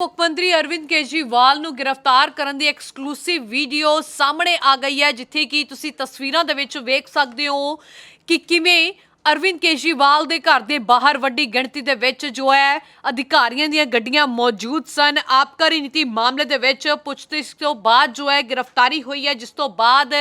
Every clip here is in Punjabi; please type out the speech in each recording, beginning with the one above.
ਮੁੱਖ ਮੰਤਰੀ ਅਰਵਿੰਦ ਕੇਜਰੀਵਾਲ ਨੂੰ ਗ੍ਰਿਫਤਾਰ ਕਰਨ ਦੀ ਐਕਸਕਲੂਸਿਵ ਵੀਡੀਓ ਸਾਹਮਣੇ ਆ ਗਈ ਹੈ, ਜਿੱਥੇ ਕਿ ਤੁਸੀਂ ਤਸਵੀਰਾਂ ਦੇ ਵਿੱਚ ਵੇਖ ਸਕਦੇ ਹੋ ਕਿ ਕਿਵੇਂ ਅਰਵਿੰਦ ਕੇਜਰੀਵਾਲ ਦੇ ਘਰ ਦੇ ਬਾਹਰ ਵੱਡੀ ਗਿਣਤੀ ਦੇ ਵਿੱਚ ਜੋ ਹੈ, ਅਧਿਕਾਰੀਆਂ ਦੀਆਂ ਗੱਡੀਆਂ ਮੌਜੂਦ ਸਨ। ਆਬਕਾਰੀ ਨੀਤੀ ਮਾਮਲੇ ਦੇ ਵਿੱਚ ਪੁੱਛਤਿਛ ਤੋਂ ਬਾਅਦ ਜੋ ਹੈ, ਗ੍ਰਿਫਤਾਰੀ ਹੋਈ ਹੈ, ਜਿਸ ਤੋਂ ਬਾਅਦ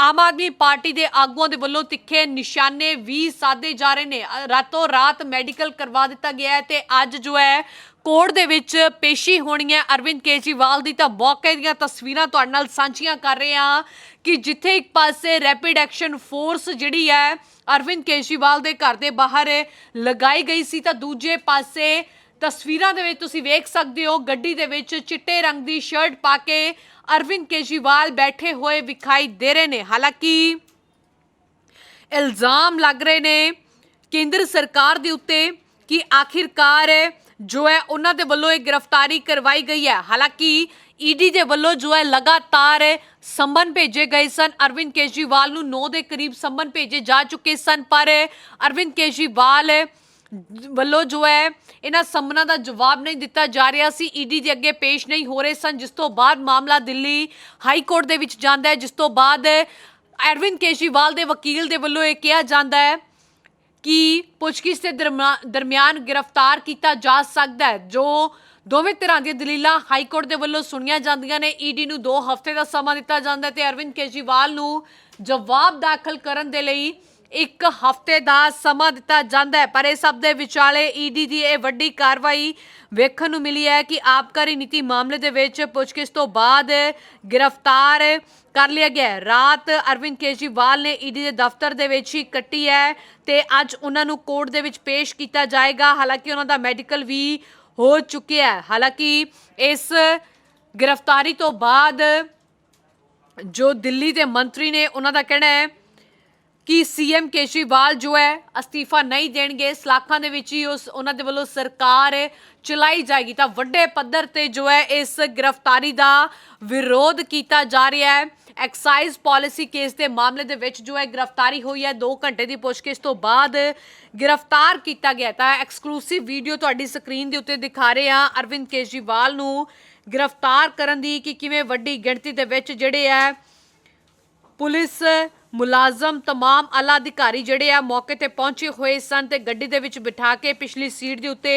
ਆਮ ਆਦਮੀ ਪਾਰਟੀ ਦੇ ਆਗੂਆਂ ਦੇ ਵੱਲੋਂ ਤਿੱਖੇ ਨਿਸ਼ਾਨੇ ਵੀ ਸਾਧੇ ਜਾ ਰਹੇ ਨੇ। ਰਾਤੋਂ ਰਾਤ ਮੈਡੀਕਲ ਕਰਵਾ ਦਿੱਤਾ ਗਿਆ ਹੈ ਤੇ ਅੱਜ ਜੋ ਹੈ ਕੋਰਟ ਦੇ ਵਿੱਚ ਪੇਸ਼ੀ ਹੋਣੀ ਹੈ ਅਰਵਿੰਦ ਕੇਜਰੀਵਾਲ ਦੀ ਤਾਂ ਮੌਕੇ ਦੀਆਂ ਤਸਵੀਰਾਂ ਤੁਹਾਡੇ ਨਾਲ ਸਾਂਝੀਆਂ ਕਰ ਰਹੇ ਹਾਂ ਕਿ ਜਿੱਥੇ ਇੱਕ ਪਾਸੇ ਰੈਪਿਡ ਐਕਸ਼ਨ ਫੋਰਸ ਜਿਹੜੀ ਹੈ, ਅਰਵਿੰਦ ਕੇਜਰੀਵਾਲ ਦੇ ਘਰ ਦੇ ਬਾਹਰ ਲਗਾਈ ਗਈ ਸੀ। ਤਾਂ ਦੂਜੇ ਪਾਸੇ ਤਸਵੀਰਾਂ ਦੇ ਵਿੱਚ ਤੁਸੀਂ ਵੇਖ ਸਕਦੇ ਹੋ, ਗੱਡੀ ਦੇ ਵਿੱਚ ਚਿੱਟੇ ਰੰਗ ਦੀ ਸ਼ਰਟ ਪਾ ਕੇ ਅਰਵਿੰਦ ਕੇਜਰੀਵਾਲ ਬੈਠੇ ਹੋਏ ਵਿਖਾਈ ਦੇ ਰਹੇ ਨੇ। ਹਾਲਾਂਕਿ ਇਲਜ਼ਾਮ ਲੱਗ ਰਹੇ ਨੇ ਕੇਂਦਰ ਸਰਕਾਰ ਦੇ ਉੱਤੇ ਕਿ ਆਖਿਰਕਾਰ ਜੋ ਹੈ ਉਹਨਾਂ ਦੇ ਵੱਲੋਂ ਇਹ ਗ੍ਰਿਫਤਾਰੀ ਕਰਵਾਈ ਗਈ ਹੈ। ਹਾਲਾਂਕਿ ਈਡੀ ਦੇ ਵੱਲੋਂ ਜੋ ਹੈ ਲਗਾਤਾਰ ਸੰਮਨ ਭੇਜੇ ਗਏ ਸਨ। ਅਰਵਿੰਦ ਕੇਜਰੀਵਾਲ ਨੂੰ 9 ਦੇ ਕਰੀਬ ਸੰਮਨ ਭੇਜੇ ਜਾ ਚੁੱਕੇ ਸਨ, ਪਰ ਅਰਵਿੰਦ ਕੇਜਰੀਵਾਲ ਵੱਲੋਂ ਜੋ ਹੈ ਇਹਨਾਂ ਸੰਮਨਾਂ ਦਾ ਜਵਾਬ ਨਹੀਂ ਦਿੱਤਾ ਜਾ ਰਿਹਾ ਸੀ। ਈਡੀ ਦੇ ਅੱਗੇ ਪੇਸ਼ ਨਹੀਂ ਹੋ ਰਹੇ ਸਨ, ਜਿਸ ਤੋਂ ਬਾਅਦ ਮਾਮਲਾ ਦਿੱਲੀ ਹਾਈ ਕੋਰਟ ਦੇ ਵਿੱਚ ਜਾਂਦਾ ਹੈ, ਜਿਸ ਤੋਂ ਬਾਅਦ ਅਰਵਿੰਦ ਕੇਜਰੀਵਾਲ ਦੇ ਵਕੀਲ ਦੇ ਵੱਲੋਂ ਇਹ ਕਿਹਾ ਜਾਂਦਾ ਹੈ ਕਿ ਪੁੱਛਗਿੱਛ ਦੇ ਦਰਮਾ- ਦਰਮਿਆਨ ਗ੍ਰਿਫਤਾਰ ਕੀਤਾ ਜਾ ਸਕਦਾ ਹੈ, ਜੋ ਦੋਵੇਂ ਤਰ੍ਹਾਂ ਦੀਆਂ ਦਲੀਲਾਂ ਹਾਈ ਕੋਰਟ ਦੇ ਵੱਲੋਂ ਸੁਣੀਆਂ ਜਾਂਦੀਆਂ ਨੇ। ਈਡੀ ਨੂੰ 2 ਹਫ਼ਤੇ ਦਾ ਸਮਾਂ ਦਿੱਤਾ ਜਾਂਦਾ ਹੈ ਤੇ ਅਰਵਿੰਦ ਕੇਜਰੀਵਾਲ ਨੂੰ ਜਵਾਬ ਦਾਖਲ ਕਰਨ ਦੇ ਲਈ ਇੱਕ ਹਫ਼ਤੇ ਦਾ ਸਮਾਂ ਦਿੱਤਾ ਜਾਂਦਾ ਹੈ, ਪਰ ਇਹ ਸਭ ਦੇ ਵਿਚਾਲੇ ਈਡੀ ਦੀ ਇਹ ਵੱਡੀ ਕਾਰਵਾਈ ਵੇਖਣ ਨੂੰ ਮਿਲੀ ਹੈ ਕਿ ਆਬਕਾਰੀ ਨੀਤੀ ਮਾਮਲੇ ਦੇ ਵਿੱਚ ਪੁੱਛਗਿੱਛ ਤੋਂ ਬਾਅਦ ਗ੍ਰਿਫਤਾਰ ਕਰ ਲਿਆ ਗਿਆ ਰਾਤ ਅਰਵਿੰਦ ਕੇਜਰੀਵਾਲ ਨੇ ਈਡੀ ਦੇ ਦਫ਼ਤਰ ਦੇ ਵਿੱਚ ਹੀ ਕੱਟੀ ਹੈ ਤੇ ਅੱਜ ਉਹਨਾਂ ਨੂੰ ਕੋਰਟ ਦੇ ਵਿੱਚ ਪੇਸ਼ ਕੀਤਾ ਜਾਏਗਾ। ਹਾਲਾਂਕਿ ਉਹਨਾਂ ਦਾ ਮੈਡੀਕਲ ਵੀ ਹੋ ਚੁੱਕਿਆ ਹੈ। ਹਾਲਾਂਕਿ ਇਸ ਗ੍ਰਿਫਤਾਰੀ ਤੋਂ ਬਾਅਦ ਜੋ ਦਿੱਲੀ ਦੇ ਮੰਤਰੀ ਨੇ ਉਹਨਾਂ ਦਾ ਕਹਿਣਾ ਹੈ ਕਿ ਸੀਐਮ ਕੇਜਰੀਵਾਲ ਜੋ ਹੈ ਅਸਤੀਫਾ ਨਹੀਂ ਦੇਣਗੇ। ਸਲਾਖਾਂ ਦੇ ਵਿੱਚ ਹੀ ਉਸ ਉਹਨਾਂ ਦੇ ਵੱਲੋਂ ਸਰਕਾਰ ਚਲਾਈ ਜਾਏਗੀ। ਤਾਂ ਵੱਡੇ ਪੱਧਰ ਤੇ ਜੋ ਹੈ ਇਸ ਗ੍ਰਿਫਤਾਰੀ ਦਾ ਵਿਰੋਧ ਕੀਤਾ ਜਾ ਰਿਹਾ ਹੈ। ਐਕਸਾਈਜ਼ ਪਾਲਿਸੀ ਕੇਸ ਦੇ ਮਾਮਲੇ ਦੇ ਵਿੱਚ ਜੋ ਹੈ ਗ੍ਰਿਫਤਾਰੀ ਹੋਈ ਹੈ। 2 ਘੰਟੇ ਦੀ ਪੁੱਛਗਿੱਛ ਤੋਂ ਬਾਅਦ ਗ੍ਰਿਫਤਾਰ ਕੀਤਾ ਗਿਆ। ਤਾਂ ਐਕਸਕਲੂਸਿਵ ਵੀਡੀਓ ਤੁਹਾਡੀ ਸਕਰੀਨ ਦੇ ਉੱਤੇ ਦਿਖਾ ਰਹੇ ਹਾਂ। ਅਰਵਿੰਦ ਕੇਜਰੀਵਾਲ ਨੂੰ ਗ੍ਰਿਫਤਾਰ ਕਰਨ ਦੀ ਕਿ ਕਿਵੇਂ ਵੱਡੀ ਗਿਣਤੀ ਦੇ ਵਿੱਚ ਜਿਹੜੇ ਹੈ ਪੁਲਿਸ ਮੁਲਾਜ਼ਮ तमाम ਆਲਾ ਅਧਿਕਾਰੀ ਜਿਹੜੇ ਆ ਮੌਕੇ ਤੇ ਪਹੁੰਚੇ ਹੋਏ ਸਨ ਤੇ ਗੱਡੀ ਦੇ ਵਿੱਚ ਬਿਠਾ ਕੇ ਪਿਛਲੀ ਸੀਟ ਦੇ ਉੱਤੇ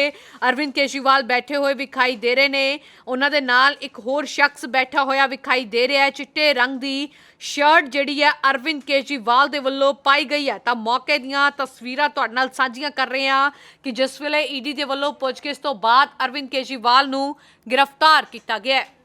ਅਰਵਿੰਦ ਕੇਜਰੀਵਾਲ ਬੈਠੇ ਹੋਏ ਵਿਖਾਈ ਦੇ ਰਹੇ ਨੇ ਉਹਨਾਂ ਦੇ ਨਾਲ ਇੱਕ ਹੋਰ ਸ਼ਖਸ ਬੈਠਾ ਹੋਇਆ ਵਿਖਾਈ ਦੇ ਰਿਹਾ ਹੈ ਚਿੱਟੇ ਰੰਗ ਦੀ ਸ਼ਰਟ ਜਿਹੜੀ ਹੈ ਅਰਵਿੰਦ ਕੇਜਰੀਵਾਲ ਦੇ ਵੱਲੋਂ ਪਾਈ ਗਈ ਹੈ ਤਾਂ ਮੌਕੇ ਦੀਆਂ ਤਸਵੀਰਾਂ ਤੁਹਾਡੇ ਨਾਲ ਸਾਂਝੀਆਂ ਕਰ ਰਹੇ ਹਾਂ ਕਿ ਜਿਸ ਵੇਲੇ ਈਡੀ ਦੇ ਵੱਲੋਂ ਪੁੱਛਗਿੱਛ ਤੋਂ ਬਾਅਦ ਅਰਵਿੰਦ ਕੇਜਰੀਵਾਲ ਨੂੰ ਗ੍ਰਿਫਤਾਰ ਕੀਤਾ ਗਿਆ ਹੈ